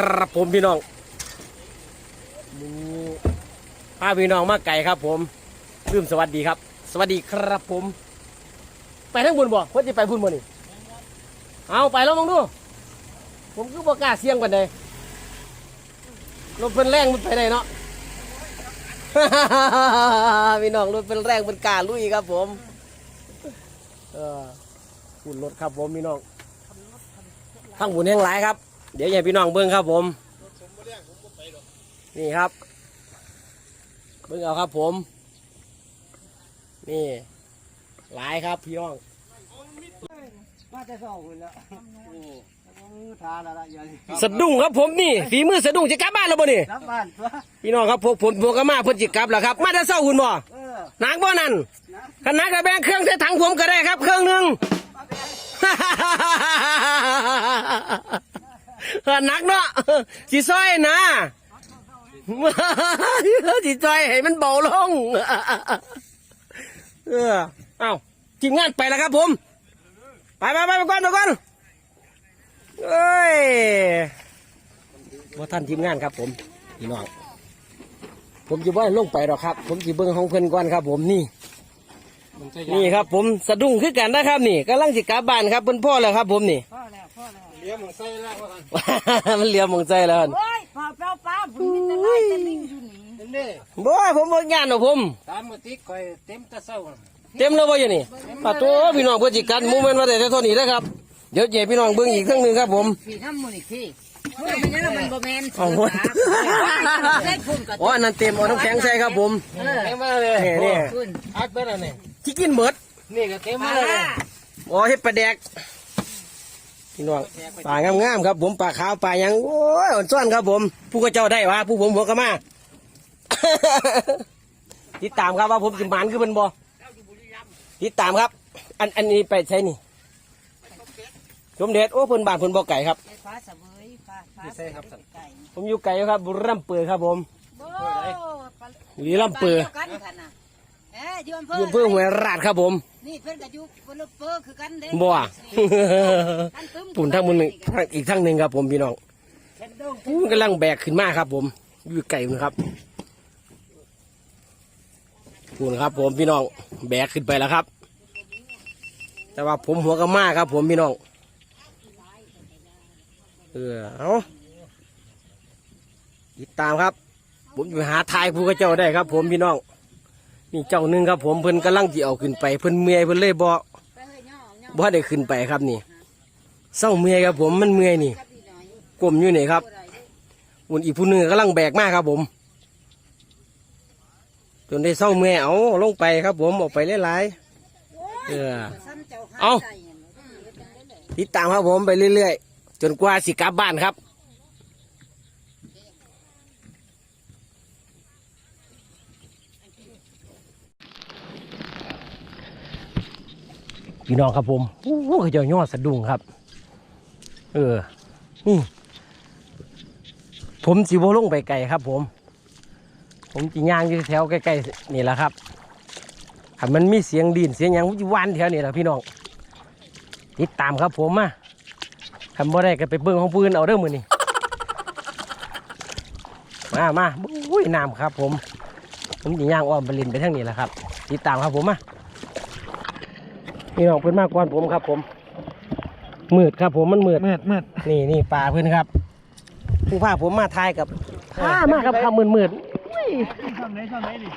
ครับผมพี่น้องนี่พาพี่น้องมาไก่ครับ ผมลืมสวัสดีครับ สวัสดีครับผม ไปทั้งบุญบ่เพื่อจะไปบุญบ่นี่เอาไปแล้วมองดู ผมคือบ่กล้าเสี่ยงกันเลยรถเป็นแรงมันไปได้เนาะพี่น้องรถเป็นแรงเป็นกาลุยครับ ผมเออขุนรถครับผมพี่น้องทั้งบุญแห่งหลายครับ เดี๋ยวอย่าพี่น้องเบิ้งครับผมนี่ครับ เบิ้งเอาครับผม นี่ หลายครับพี่น้องมาจะสองคนแล้วทานอะไรอย่างนี้สะดุ้งครับผมนี่ฝีมือสะดุ้งจะกลับบ้านแล้วบ่นี่รับบ้านตัวพี่น้องครับพวกผมพวกก็มาเพิ่นจิกลับแล้วครับ มาแต่เช้าหุ่นบ่เออหนักบ่นั่นขนาดกระแบงเครื่องใส่ถังผมก็ได้ครับ เครื่องหนึง หนักเนาะสิซอยนะสิซอยให้มันเบาลงเออเอาทีมงานไปแล้วครับผม ไปไปไปไปก่อนไปก่อนเอ้ยว่าท่านทีมงานครับผมพี่น้องผมจะว่าลงไปหรอกครับ ผมจะเบิ้งห้องเพิ่อนก่อนครับ ผมนี่นี่ครับผมสะดุ้งขึ้นกันนะครับ นี่กำลังสิกลับบ้านครับเพิ่นพ่อแล้วครับ ผมนี่พ่อแล้วพ่อแล้ว เลี้ยงมึงใส่แล้วว่ามันเหลียวมองใจแล้วหั่นโอ้ยป้าเป้าป้าผมมีแต่ไล่แต่ลิงอยู่นี่เห็นดิบ่ผมบ่งานหรอกผมตามมาติ๊กคอยเต็มตะเศร้าเต็มแล้วบ่อยู่นี่ปะโตพี่น้องเพื่อจิกันโมเมนต์ว่าแต่เท่านี้นะครับเดี๋ยวเจ๊พี่น้องเบิ่งอีกครั้งหนึงครับผมพี่น้ำมันอีกทีเฮ้ยมันยังมันบ่แมนเอาหมดได้พุ่นก็อ๋ออันนั้นเต็มเอาน้ำแข็งใส่ครับผมเต็มมาเลยนี่นี่พุ่นอัดไปแล้วนี่ที่กินเบิดนี่ก็เต็มปมาลาเลยอ๋อเฮ็ดปลาแดก พี่น้องปลางามๆครับ ผมปลาขาวปลาหยังโอ้ยอ่อนซ้อนครับ ผม ผู้ก็เจ้าได้วะผู้ผมหัวกะมาติดตามครับว่าผมสิหมันคือเป็นบ่ติดตามครับ อันอันนี้ไปใช่นี่สมเด็จโอ้เพิ่นบ้านเพิ่นบ่ไก่ครับไฟฟ้าเสวยฟ้าฟ้าไก่ผมอยู่ไก่ครับบุรีรัมย์เปือครับผมโอ้บุรีรัมย์เปือกันค่ะน่ะเอ้ยอยู่อำเภอยู่อำเพื่อหวยราดครับผม นี่เพิ่นก็อยู่คนละเปอคือกันเด้บ่ปุ่นทั้งมือหนึ่งอีกทั้งหนึ่งครับผมพี่น้องปูนกำลังแบกขึ้นมาครับ ผมอยู่ไก่มันครับปูนครับ ผมพี่น้องแบกขึ้นไปแล้วครับ แต่ว่าผมหัวกระมาครับ ผมพี่น้องเออเอาติดตามครับ ผมอยู่หาทายผู้กระเจ้าได้ครับ ผมพี่น้อง นี่เจ้าหนึ่งครับ ผมเพิ่นกำลังจะเอาขึ้นไปเพิ่นเมียเพิ่นเลยบอกไปเฮ้ยย่อย่อบ่ได้ขึ้นไปครับนี่เศร้าเมื่อยครับ ผมมันเมื่อยนี่กลมอยู่นี่ครับอุ่นอีกผู้หนึงกำลังแบกมากครับ ผม จนได้เศร้าเมื่อยเอาลงไปครับ ผมออกไปหลายๆเออซ้ำเจ้าหาเอ้าใจติดตามครับผมไปเรื่อยๆจนกว่าสิกลับบ้านครับ พี่น้องครับผมโอ้โหเขาจะยอดสะดุ้งครับ เออนี่ผมสิบลงไปไกลครับ ผม ผมจีย่างอยู่แถวใกล้ๆนี่แหละครับถ้ามันมีเสียงดินเสียงยังผมจิวานแถวนี่แหละพี่น้องติดตามครับผมมาทำบ่ได้ก็ไปเบิ่งของปืนเอาเด้อมือนี่มามาอุ้ยน้ำครับ ผม ผมจีย่างอ้อมไปลินไปทางนี้แหละครับ ติดตามครับผมมา นี่น้องเพิ่นมากกว่าผมครับ ผมมืดครับผมมันมืดเมื่อเมื่อนี่นี่ปลาเพิ่นครับผู้พาผมมาทายกับพามากครับคำมืดมืดๆอุ้ยช่องไหนช่องไหนดิ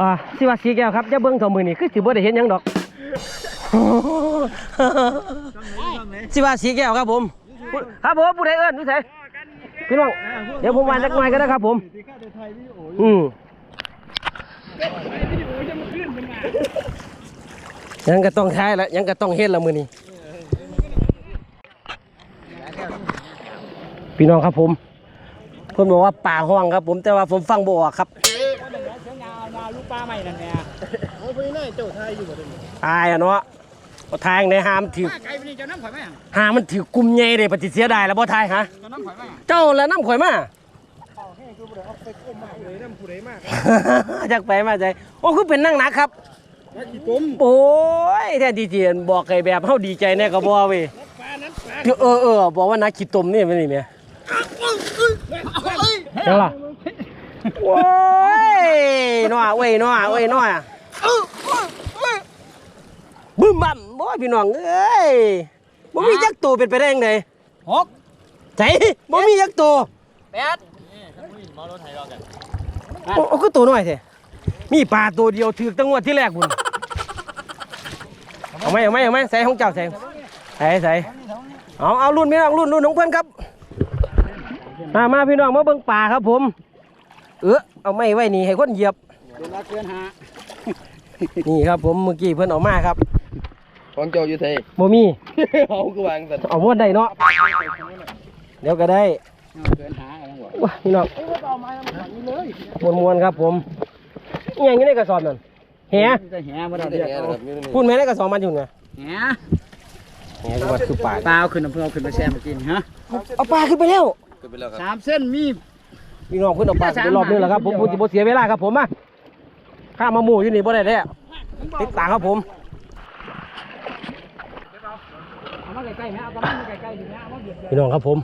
อ่าสิว่าสีแก้วครับจะเบิ่งสองมือนี่คือสิบ่ได้เห็นหยังดอกช่องไหนช่องไหนสิว่าสีแก้วครับผม ครับผมผู้ใดเอิ้นผู้ใดพี่น้องเดี๋ยวผมวานจักหน่อยก็ได้ครับผมที่ข้าจะถ่ายวิดีโออืม ยังก็ต้องใช้ละยังก็ต้องเฮ็ดละมือนี้พี่น้องครับผมเพิ่นบอกว่าป่าห้องครับ ผมแต่ว่าผมฟังบ่ออกครับเสียงยาวนาลูกปลาใหม่นั่นแหละโอ้ยนี่เจ้าไทยอยู่บ่ได้ตายอะเนาะบ่ทายในหามถือไกลไปนี่เจ้าน้ำข่อยไหมหามันถือกลุ่มใหญ่เลยปฏิเสียดายแล้วบ่ทายฮะเจ้าน้ำข่อยไหมเจ้าแล้วน้ำข่อยมาเอาให้กูบ่ได้เอาไปก้มมากเลยน้ำผู้ใดมากจากไปมาใจโอ้คือเป็นนั่งหนักครับ แล้วกี่ตุ้มโอ้ยแท้ดีเจียนบอกไก่แบบเฮาดีใจแน่ก็บ่เว้ยปลานั้นปลาเออเออบอกว่านักขี้ตมนี่เป็นนี่แม่เอยังล่ะโอ้ยน้อเว้ยน้อเว้ยน้อบึ้มบั่มบ่พี่น้องเอ้ยบ่มีจักตัวเป็นไปได้ยังไงหกใจบ่มีจักตัวแปดโอ้โอ้ก็ตัวน้อยแท้มีปลาตัวเดียวถือตั้งงวดที่แรกบุญ เอาไหมเอาไหมเอาไหมใส่ของเจ้าใส่ใส่ใส่เอาเอารุ่นพี่น้องรุ่นรุ่นของเพื่อนครับ มามาพี่น้องมาเบิ่งป่าครับผม เออเอาไม้ไว้นี่ให้คนเหยียบเวลาเกินหานี่ครับผมเมื่อกี้เพิ่นเออกมาครับของเจ้าอยู่ไทยบ่มีเอาคือวางสันเอาม้วนได้เนาะเดี๋ยวก็ได้เกินหาอะไรวะว้าพี่น้องมวนมวนๆครับผมอหยังอยู่ในกระสอบนั่น แหจะแหมาเราเด็เดีกยวนะครับนี่นี่พูดไหมในกระสอบมันอยู่ไงแหแหจังหวัดคือป่าปลาเอาขึ้นเอาเพื่อเอาขึ้นมาแช่มากินฮะเอาปลาขึ้นไปแล้วก็ไปแล้วครับสามเส้นมีพี่น้องเพิ่นเอาปลาขึ้นไปรอบนึงแล้วครับผมผมสิบ่เสียเวลาครับผมมาข้ามมาหมู่อยู่นี่บ่ได้แล้วติดตามครับผมเอามาใกล้ๆนะเอาประมาณใกล้ๆดีนะเอามาเบียดพี่น้องครับผม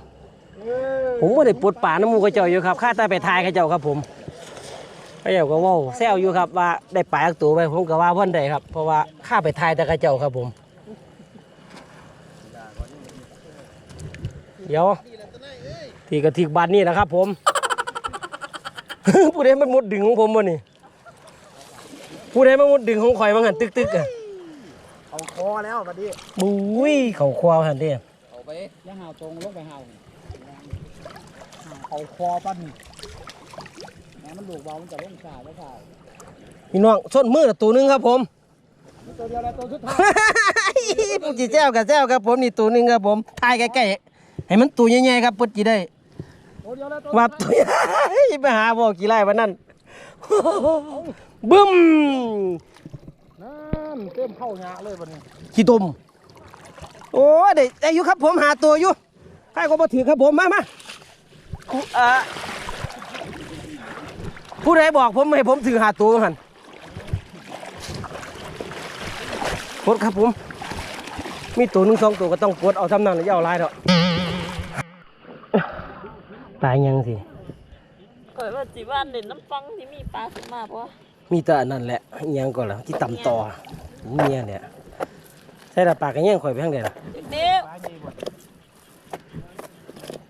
ผมบ่ได้ปลดป่าน้ำหมูกระเจ้าอยู่ครับข้าแต่ไปทายกระเจ้าครับผม กระเจ้าก็เว้าแซวอยู่ครับว่าได้ปลาอักตัวไปผมก็ว่าเพิ่นได้ครับ เพราะว่าข้าไปทายแต่กระเจ้าครับผม เดี๋ยวที่กระทิกบานนี่นะครับ ผมผู้ใดมันมุดดึงของผมบ่นี่ผู้ใดมันมุดดึงของข่อยมาหันตึกๆอะเอาคอแล้วบัดนี้บุ้ยเขาควาวหันเด้เอาไปยังห่าวตรงลงไปห่าวเอาคอปั้นแห มมันลูกเบามันจะลงขาแล้วขาพี่น้องส้นมือละตัวหนึงครับผมตัวเดียวแล้วตัวสุดท้ายผมจีแจ้วกับแจ้วครับผมนี่ตัวหนึงครับผมถ่ายใกล้ๆให้มันตัวใหญ่ๆครับเพิ่นจีได้ ตัวเดียวแล้วตัวว่าตัวใหญ่ไปหาบ่กี่ไร่วันนั้น บึ้มนั่นเต็มเข้าหยาเลยบัดนี้ขี้ตุ่มโอ้ยได้ได้อยู่ครับผมหาตัวอยู่ใครก็บ่ถือครับผมมามาเอ่อ ผู้ใดบอกผมให้ผมถือหาตัวหันกดครับผม มีตัวหนึ่งสองตัวก็ต้องกดเอาทำนั่นแล้วอย่าเอาหลายเถอะตายยังสิข่อยว่าสิบ้านเด่นน้ำฟังที่มีปลาขึ้นมาปะมีแต่อันนั่นแหละอิหยังก่อนล่ะที่ต่ำต่อเมียเนี่ยใช่ละปลากระแยงข่อยไปทางเดียวเด็ก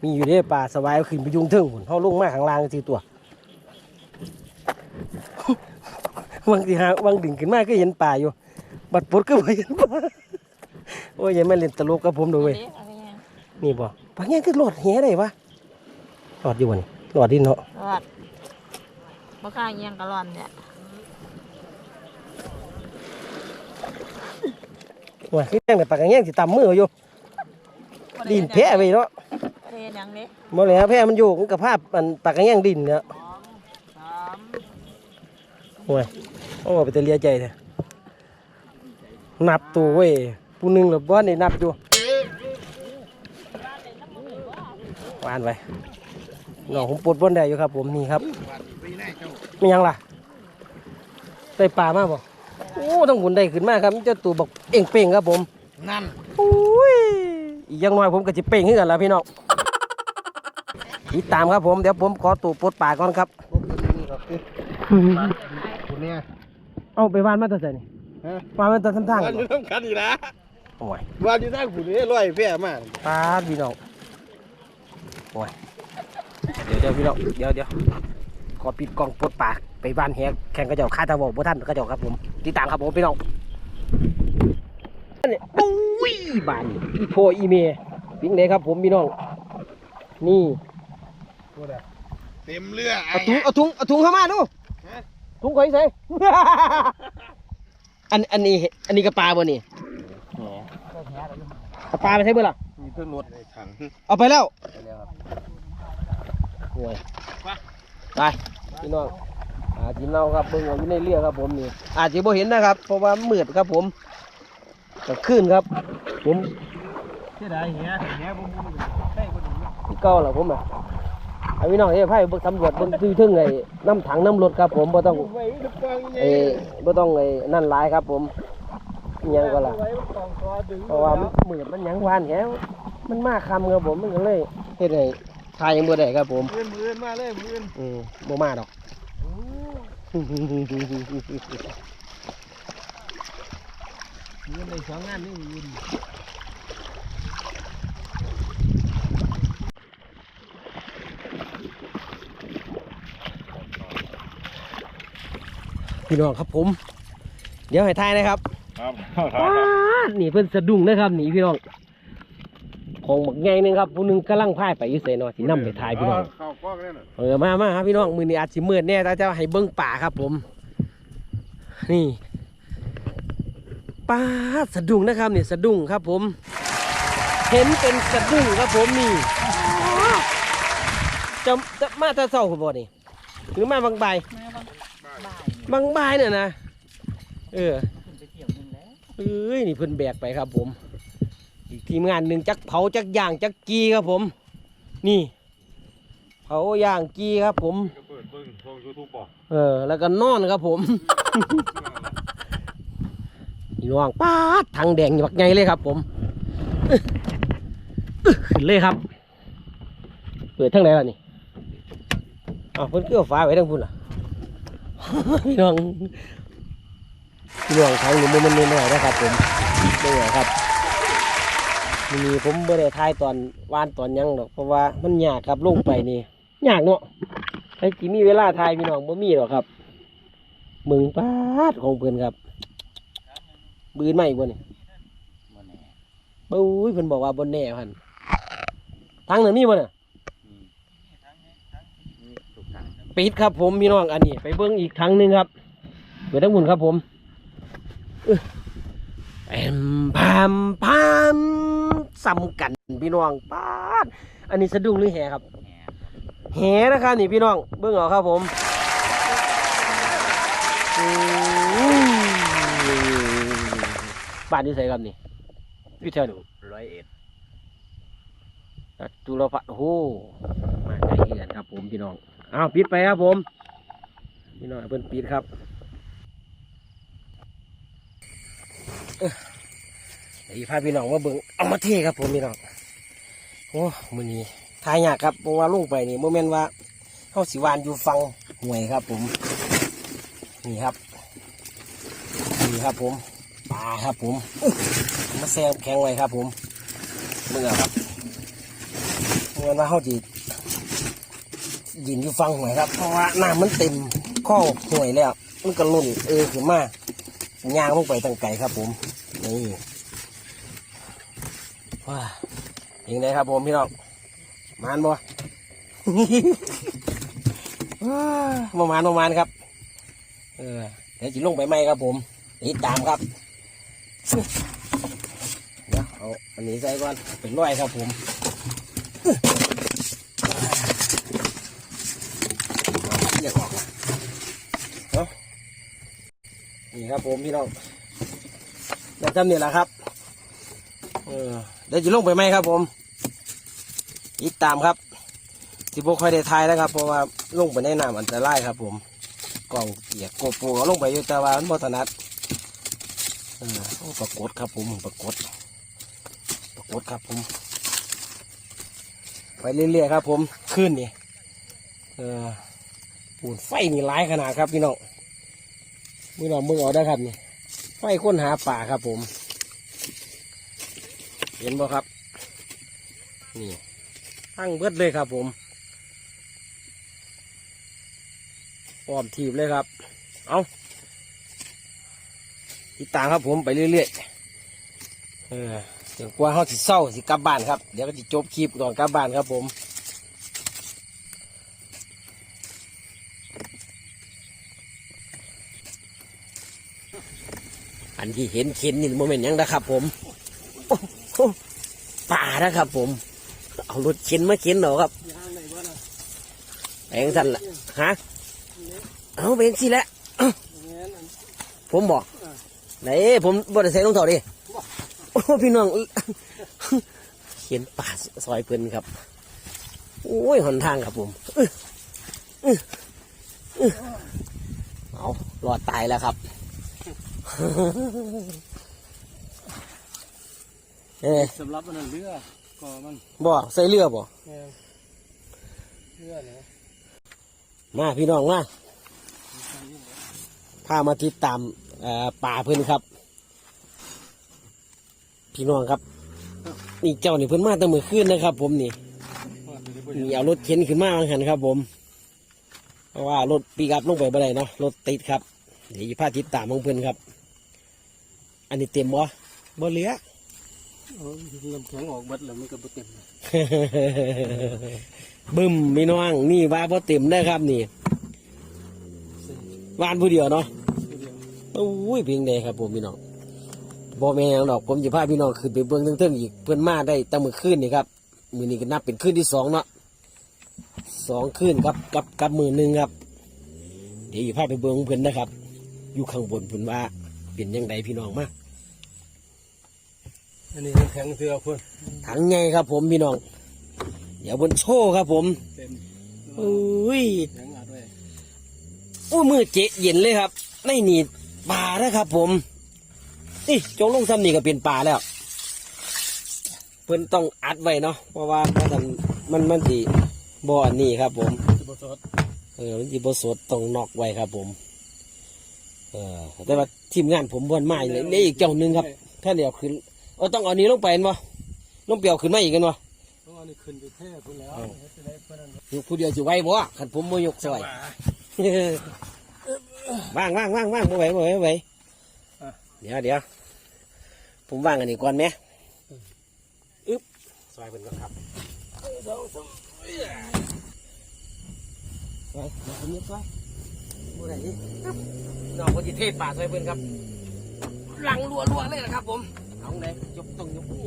มีอยู่เด้ปลาสวายขึ้นไปยุงเทิงหุ่นเขาลงมาข้างล่างทีตัว วังสิหาวังดิ่งขึ้นมาก็เห็นปลาอยู่ บัดปดก็บ่เห็นปลาโอ้ยอยังไม่เล่นตลกกับผมดูเว้ยเด็กอะไรเงี้ยนี่บ่ปลาแง่คือหลอดแหได้ปะหลอดอยู่บ่นี่หลอดดินเนาะรอดบ่ข้างเอียงกะร่อนเนี่ยว่าคือแง่งแต่ปลากระแง่สิตำมืออยู่ดินแพ้ไปเนาะเทยังเด็กบ่แล้วแพ้มันอยู่มันกับภาพมันปลากระแง่งดินเนี่ยสามโอ้ย โอ้ไปแต่เลียใจแท้นับตัวเว้ยผู้หนึงหรือบ่นี่นับอยู่วานไปน้องผมปวดบนได้อยู่ครับ ผมนี่ครับไม่ยังล่ะได้ปลามาบ่โอ้ต้องบุญได้ขึ้นมาครับเจ้าตัวบอกเอ่งเป่งครับผม นั่นโอ้ยอีกอยังน้อยผมก็จะเป่งขึ้นกันแล้วพี่น้องติดตามครับผมเดี๋ยวผมขอตัวปลดปลาก่อนครับคุณเนี่ย เอาไปวานมาตัวใส่นี่ฮะวานมาตัวทำทางวานอยู่ต้องคันอีกนะโอ้ยวานอยู่ทางผู้นี้ร้อยแพร่มากปลาพี่น้องโอ้ยเดี๋ยวเดี๋ยวพี่น้องเดี๋ยวเดี๋ยวขอปิดกล้องปลดปลาไปบ้านแหกแข่งกระเจ้าข้าตะบอกบ่ท่านกระเจ้าครับผมติดตามครับผมพี่น้องนี่โอ้ยบ้านนี่อีโพอีเมปิ้งเลยครับผมพี่น้องนี่เต็มเรือเอาถุงเอาถุงเอาถุงเข้ามาดู ถุงข่อยใส่ อันอันนี้อันนี้กระปลาบ่นี่เอาปลาไปใช้เบื่อล่ะมีเครื่องรถในถังเอาไปแล้วโอ้ยไปพี่น้องอาจีเน่าครับเบิ่งเอาอยู่ในเรือครับผมนี่อาจจะบ่เห็นนะครับ เพราะว่ามืดครับผมกลางคืนครับ ผมเสียดายเหี้ยเหี้ยบุ้มบุ้มใช่คนนี้ที่เก่าแหละผมอะ เอาพี่น้องเอ้ยไพ่เบิ่งตำรวจเบิ่งตื้อทึ่งไอ้น้ำถังน้ำรถครับผมบ่ต้องไว้ลูกฟังไงเอ้บ่ต้องไอ้นั่นหลายครับผมอิหยังก็ล่ะไว้กองคอดึงเพราะว่ามันมืดมันหยังหวานแหวมันมากคำครับผมมันก็เลยเฮ็ดให้ททายยังบ่ได้ครับผมมือนมือนมาเลยมือนอืมบ่มาดอก มือในสองงานนี่มือ พี่น้องครับผม เดี๋ยวให้ทายนะครับครับป๊าดนี่เพิ่นสะดุ้งนะครับหนีพี่น้องของบักใหญ่หนึงครับผู้หนึงกำลังพายไปอยู่ไสเนาะสินํไปทายพี่น้อง เข้ากล้องเนี่ยน่ะเออมามาครับพี่น้องมือนี้อาจสิมืดแน่แต่จะให้เบิ้งป่าครับผม นี่ป้าดสะดุ้งนะครับนี่สะดุ้งครับ ผม เห็นเป็นสะดุ้งครับผมนี่จะจะมาแตะเศร้าผมบ่นี่หรือมาบางใบาย บางบายเนี่ยนะเออเอ้ยนี่เพิ่นแบกไปครับผม อีกทีมงานหนึ่งจักเผาจักย่างจักกีครับผม นี่ เผาย่างกีครับผม เปิดเบิ้งช่องยูทูบบอกเออ แล้วก็นอนครับผม นี่น้องป้าดทางแดงบักไงเลยครับ ผมขึ้นเลยครับ เปิดทางไหนล่ะนี่อ้าวเพิ่นเกลือฟ้าไว้ทางพุ่นล่ะ พี่น้องพี่น้องทางนี้มันมันหน่อยนะครับ ผมไม่ไหวครับมื้อนี้ผมบ่ได้ทายตอนวานตอนหยังดอกเพราะว่ามันยากครับลงไปนี่ยากเนาะไอ้จีมีเวลาทายพี่น้องบ่มีหรอกครับมึงปาดของเพื่อนครับบืนมาอีกบ่นี่บุ้ยเพิ่นบอกว่าบนแน่พันทางนั้นมีบ่น่ะ ปิดครับผมพี่น้องอันนี้ ไปเบิ่งอีกทางหนึงครับเปิดทั้งหมุนครับผมอึ๊ะแอมพามพามสำกันพี่น้องปาดอันนี้สะดุ้งหรือแหครับแหนะครับนี่พี่น้องเบิ่งเอาครับผมอืมบ้านที่ใส่ครับนี่พี่เท่าหนูร้อยเอ็ดจุลพัฒน์โอ้โหมาไกลเกันครับผมพี่น้อง อ้าวปิดไปครับผมพี่น้องเพิ่นปิดครับเอ้อไอ้พาพี่น้องมาเบิ่งเอามาเทครับผมพี่น้องโอ้มือนี้ทายยากครับเพราะว่าลงไปนี่โมเมนว่าเฮาสิวานอยู่ฟังห่วยครับผม นี่ครับ นี่ครับผมปลาครับผมมาแซมแข็งไว้ครับผมเมื่อครับโมเมนว่าเฮาสิ ยินอยู่ฟังห่วยครับ เพราะว่าน้ำมันเต็มข้อห่วยแล้ว มันก็ลุ่นเออขึ้นมาย่างลงไปตั้งไก่ครับ ผม นี่ว้าอย่างไรครับ ผมพี่น้องมานบ่ประมาณประมาณครับ เออเดี๋ยวจะลงไปไหมครับ ผมติดตามครับเดี๋ยวเอาอันนี้ใส่ก่อนเป็นร้อยครับผมเรียกออกนะเนาะ นี่ครับ ผมพี่น้องเดี๋ยวจำนี่แหละครับเออเดี๋ยวจะลงไปไหมครับ ผมติดตามครับสิบค่อยได้ทายแล้วครับ เพราะว่าลงไปในน้ำอันตรายครับ ผมกล่องเกียกโกปรก็ลงไปอยู่แต่ว่ามันบถนัดเออปรากฏครับ ผมปรากฏปรากฏครับ ผม ไปเรื่อยๆครับ ผมขึ้นนี่เออปูนไฟนี่ร้ายขนาดครับพี่น้อง พี่น้องมึงเอาได้ครับนี่ไฟค้นหาป่าครับผม เห็นบ่ครับ นี่ตั้งเบิดเลยครับผมอ้อมทีบเลยครับ เอาติดตามครับผมไปเรื่อยๆเออเดี๋ยวกลัวเขาสิเศร้าสิกลับบ้านครับ เดี๋ยวก็จะจบคลิปก่อนกลับบ้านครับผม อันที่เห็นเข็นนี่โมเมนต์ยังนะครับ ผมป่านะครับ ผม เอารถเข็นมาเข็นเหรอครับแปลงสั่นละฮะเอาเป็นสิแหละเอ้าผมบอกไหนผมบริเสธลงเท่าดิโอ้พี่น้องเขียนป่าซอยเพิ่นครับ โอ้ยหนทางครับผมเอารอดตายแล้วครับ เอ้ยสำหรับมันนเรือก็มันบ่ใส่เรือบ่แม่นมาพี่น้องมาพามาติดตามเอ่อป่าเพื่อนครับ พี่น้องครับนี่เจ้านี่เพิ่นมาตั้งมือคืนนะครับ ผมนี่นี่เอารถเข็นขึ้นมาบางหันครับ ผมเพราะว่ารถปีกับลงไปบ่ได้เนาะรถติดครับเดี๋ยวจะพาติดตามของเพื่อนครับ อันนี้เต็มบ่บ่เหลือเออลำแข็งออกเบัดแล้วมันก็บ่เต็มบึ้มพี่น้องนี่ว่าพอเต็มได้ครับนี่วานผู้เดียวเนาะโอ้ยเพียงใดครับผมพี่น้องบอแม่นหยังดอกผมจะพาพี่น้องขึ้นไปเบิ้งเทิงๆอีกเพื่อนมาได้ตั้งมือคืนนี่ครับมือนี้ก็นับเป็นคืนที่สองเนาะสองคืนครับกับกับมือหนึ่งครับ เดี๋ยวจะพาไปเบิ้งเพื่อนนะครับ อยู่ข้างบนเพื่อนว่าเป็นยังไงพี่น้องมา อันนี้ลำแข็งเสือพุ่นถังไงครับผมพี่น้องเดี๋ยวบนโชว์ครับผมเต็มโอ้ยแข็งอัดไว้โอ้มือเจ๊เย็นเลยครับในนี่ป่านะครับ ผมนี่จงลงซ้ำนี่ก็เป็นป่าแล้ว เพิ่นต้องอัดไว้เนาะเพราะว่าถ้าทำมันมันสีบ่อนี่ครับ ผมสิบ่สดเออมันสีบ่สดต้องนอกไว้ครับ ผม เออแต่ว่าทีมงานผมบวนไม้เลยนี่อีกเจ้าหนึ่งครับถ้าเดี๋ยวขึ้น เออต้องเอานี้ลงไปเห็นบ่ลงเปรียวขึ้นมาอีกกันบ่ต้องเอานี่ขึ้นไปเท่พุ่นแล้วเฮ็ดจะได้เพิ่นนั่นยกผู้เดียวสิไหวบ่ขันผมบ่ยกซอยว่างว่างว่างว่างบ่ไหวบ่ไหวบ่ไหวเดี๋ยวเดี๋ยวผมว่างอันนี้ก่อนไหมอึ๊บซอยเป็นก่อนครับไปมาคนนี้ซอยบ่ได้นี่อึ๊บน้องคนที่เทป่าซอยเพิ่นครับ หลังรัวรัวๆเลยนะครับผม เอาไหนยกต้องยกนี่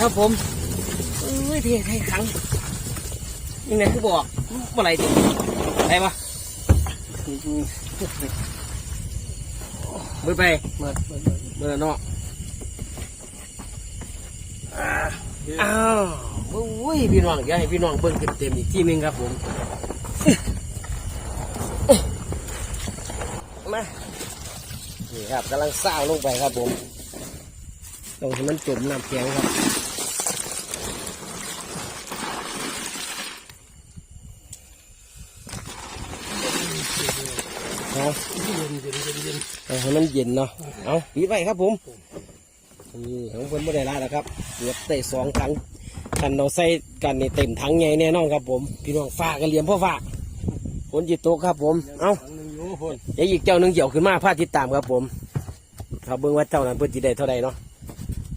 ครับผมเอ้ยเท่ให้ขังยังไงคือบอกเมื่อไหร่ดิไปปะเมื่อไปเมื่อมื่อเมื่อเมื่อเนาะอ้าวโอ้ยพี่น้องอยากให้พี่น้องเบิ่งเต็มๆอีกที่นึงครับผมมา นี่ครับกำลังซ่าวลงไปครับผมตรงที่มันจมน้ำแข็งครับเอาเย็นเย็นเย็นเย็นเอาให้มันเย็นเนาะเอาปิดไว้ครับผมนี่ของเพิ่นไม่ได้ละนะครับเกือบได้สองถังคันเราใส่กันในเต็มถังใหญ่แน่นอนครับผม พี่น้องฝากกันเหลี่ยมพ่อฝากคนจิตโตกครับผม เอา พุ่นเดี๋ยวอีกเจ้าหนึ่งเกี่ยวขึ้นมาพาติดตามครับผมเขาเบิ่งว่าเจ้านั้นเพิ่นจิได้เท่าใดเนาะ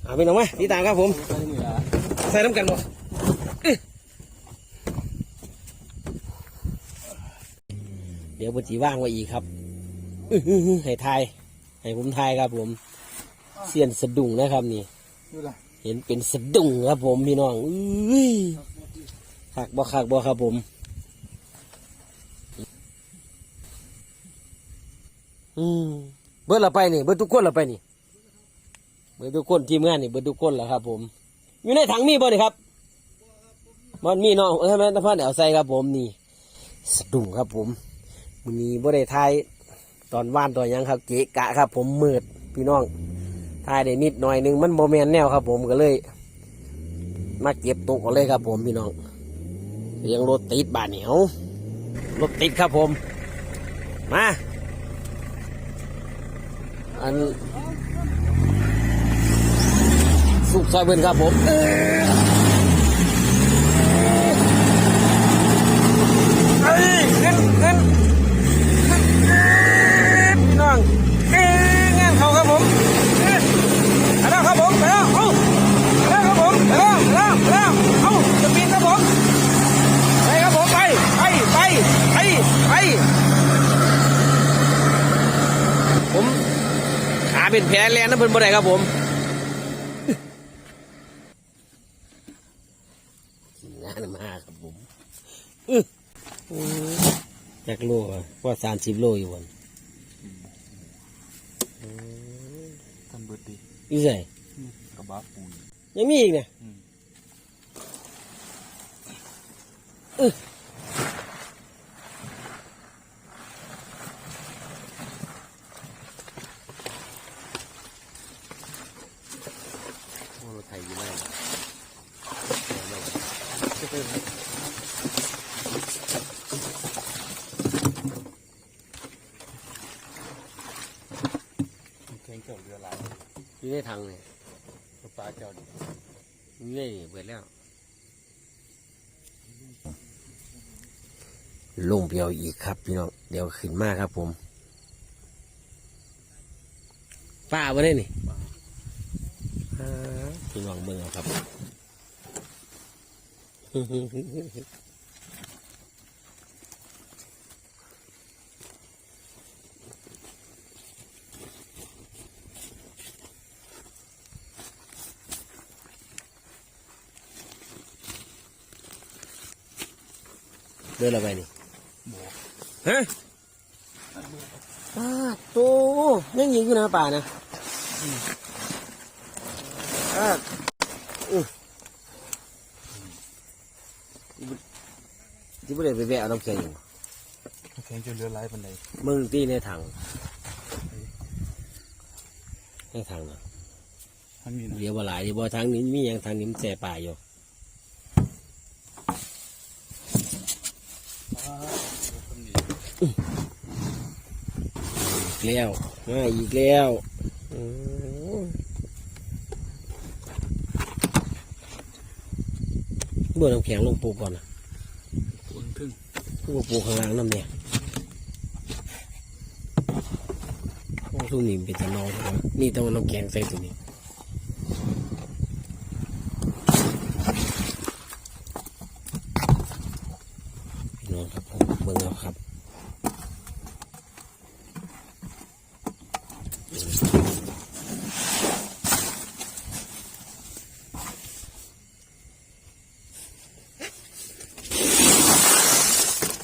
เอาพี่น้องไหมติดตามครับผม ใส่นี่ล่ะใส่น้ำกันบ่อื้อเดี๋ยวบนจีว่างไว้อีกครับอื้อหือหือให้ทายให้ผมทายครับผมเสียนสะดุ้งนะครับนี่ดูล่ะเห็นเป็นสะดุ้งครับผมพี่น้องอุ้ยคักบ่คักบ่ครับผม อืมเบิดละไปนี่เบิดทุกคนละไปนี่เบิดทุกคนทีมงานนี่เบิดทุกคนละครับ ผม อยู่ในถังมีบ่นี่ครับมันมีเนาะเออแม่นพ่อเอาใส่ครับ ผมนี่สะดุ้งครับ ผมมื้อนี้บ่ได้ทายตอนว่านตอนยังครับ เกะกะครับ ผมมืดพี่น้องทายได้นิดหน่อยนึงมันโมแมนแนวครับ ผมก็เลย มาเก็บตกเอเลยครับ ผมพี่น้องยังรถติดบานเหนียวรถติดครับผม มา อันสุกซอยเบิ้นครับผมเอ้ยเอ้ยเงินเงินเอ้ยพี่น้องเอ้ยงานเขาครับผมเอ้ยไปแล้วครับผมไปแล้วเอาไปแล้วครับผมไปแล้วไปแล้วไปแล้วเอาจะบินครับผมไปครับผมไปไปไปไปไปผมขา เป็นแผลแลนนะเพิ่นบ่ได้ครับผมงานมาครับผมอื้ออื้อจักโลอะว่าสามสิบโลอยู่วันท่านเบิดดีอยู่ใส่กระบะปูนยังมีอีกเนี่ย เข่งเกี่ยวเรือหลายอยู่ในถังเนี่ยปลาเจ้าดิอยู่ในนี่เบิดแล้วลงเปียวอีกครับพี่น้องเดี๋ยวขึ้นมากครับผมป้าบ่ได้นี่อ่ พี่น้องเบิ่งเอาครับเดินเราไปนี่ฮะป้าโตยังยิงขึ้นนะป่านะ ป้าอื้อที่ไม่ได้ไปแวะเอาน้ำแข็งอยู่แข็งเกี่ยวเรือหลายปันใดมึงตีในถังในถังนะทั้งนี้นะเดี๋ยวว่าหลายเดี๋ยวบ่ทางนี้มีอย่างทางนี้มันแส่ป่าอยู่อีกแล้วมาอีกแล้วอืม เบื่อน้ำแข็งลงปูก่อนนะคนทึ่งปูปูข้างล่างน้ำเนี่ยโอ้ทุกนี่เป็นตะนองใช่ไหมนี่ต้องเอาน้ำแข็งใส่ตัวนี้ พี่น้องครับผมเบิ่งเอาครับ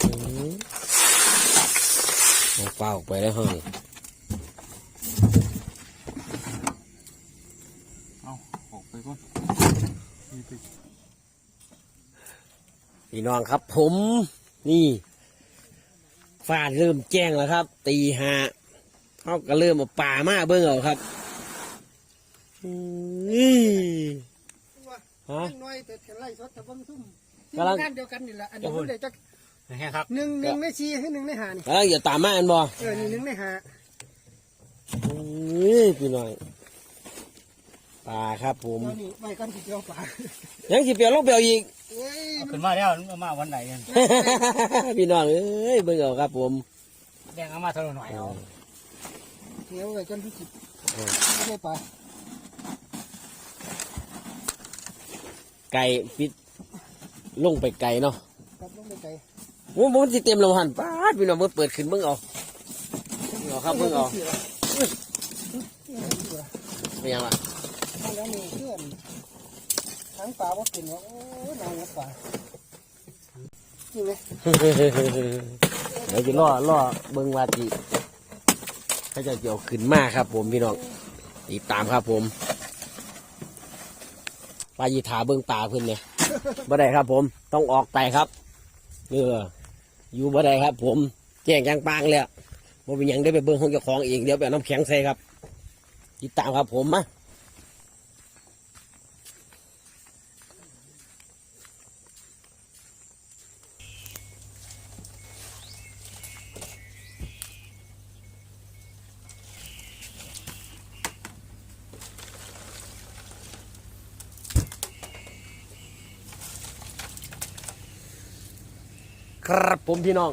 อืมเอาเปล่าออกไปแล้วเฮ้ย เอาออกไปก่อนนี่ไป พี่น้องครับ ผมนี่ฟ้าเริ่มแจ้งแล้วครับ ตีห้าเขาก็เริ่มเอาป่ามาเบิ่งเอาครับอืมฮะน้อยแต่แค่ไล่สดแต่เบิ่งซุ่มกำลังงานเดียวกันนี่แหละอันนี้มันได้จักแห้งครับหนึ่งหนึ่งในสี่ให้หนึ่งในหานี่แล้วอย่าตามมาอันบ่เออนี่หนึ่งในหานี่พี่น้อง ป่าครับผมเดี๋ยวนี่ไว้กันสิเดียวป่ายังสิเปลี่ยนลงเปลี่ยนอีก เอ้ยขึ้นมาแล้วเอามาวันไหนกันพี่น้องเอ้ยเบิ่งเอาครับผมแดงเอามาเท่าหน่อยเอาเดี๋ยวไว้กันที่สิเออไม่ได้ป่าไก่ปิดลงไปไก่เนาะกลับลงไปไกลโอ้มันสิเต็มแล้วหันป้าดพี่น้องเมื่อเปิดขึ้นเบิ่งเอาเบิ่งเอาครับเบิ่งเอาเป็นยังล่ะ เอาแล้วนี่เพื่อนทั้งป่าว่ากินว่าโอ้ยนางกับป่านี่ไหมเดี๋ยวจะล่อล่อเบิ่งวาจีเขาจะเกี่ยวขึ้นมากครับ ผมพี่น้องติดตามครับผมปลายีถาเบิ่งป่าเพิ่นเนี่ยบ่ได้ครับ ผมต้องออกไปครับเอออยู่บ่ได้ครับ ผมแจ้งจางปางเลยบ่เป็นยังได้ไปเบิ่งห้องเจ้าของเองเดี๋ยวไปน้ำแข็งใส่ครับติดตามครับผมมา ครับผมพี่น้อง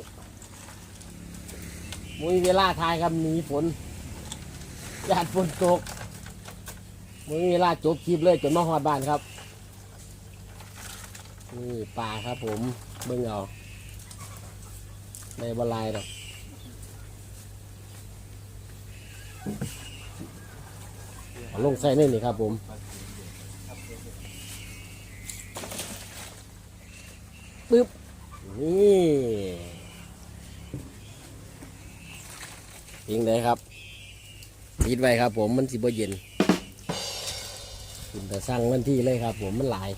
มุ้ยเวลาทายครับหนีฝนญาติฝนตกมุ้ยเวลาจบคลิปเลยจนมาหอดบ้านครับนี่ปลาครับผมเบิ่งเอาในบลายดอกเอาลงใส่นี่นี่ครับผมปึ๊บ นี่ยิงได้ครับปิดไว้ครับ ผมมันสิบ่เย็นคุณแต่สั่งวันที่เลยครับ ผมมันหลาย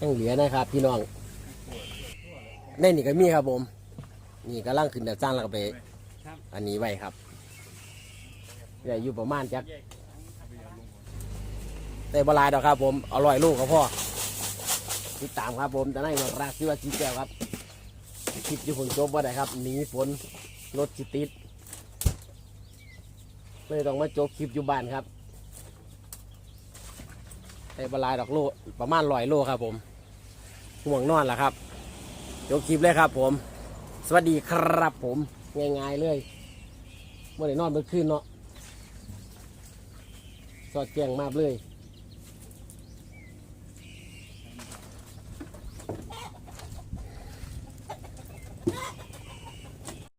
ยังเหลือนะครับ พี่น้องในนี่ก็มีครับผม นี่กำลังขึ้นแต่สร้างแล้วก็ไป อันนี้ไว้ครับเดี๋ยวอยู่ประมาณจักแต่บลายดอกครับ ผมอร่อยลูกครับพ่อ ติดตามครับผมแต่ในรักที่ว่าจีแก้วครับคลิปที่ผมจบว่าได้ครับหนีฝนรถจิติดเลยต้องมาจบคลิปอยู่บ้านครับไอ้บหลายดอกโลประมาณร้อยโลครับผมห่วงนอนล่ะครับจบคลิปเลยครับผม สวัสดีครับผมง่ายๆเลยเมื่อไหร่นอนเมื่อคืนเนาะสอดแจงมากเลย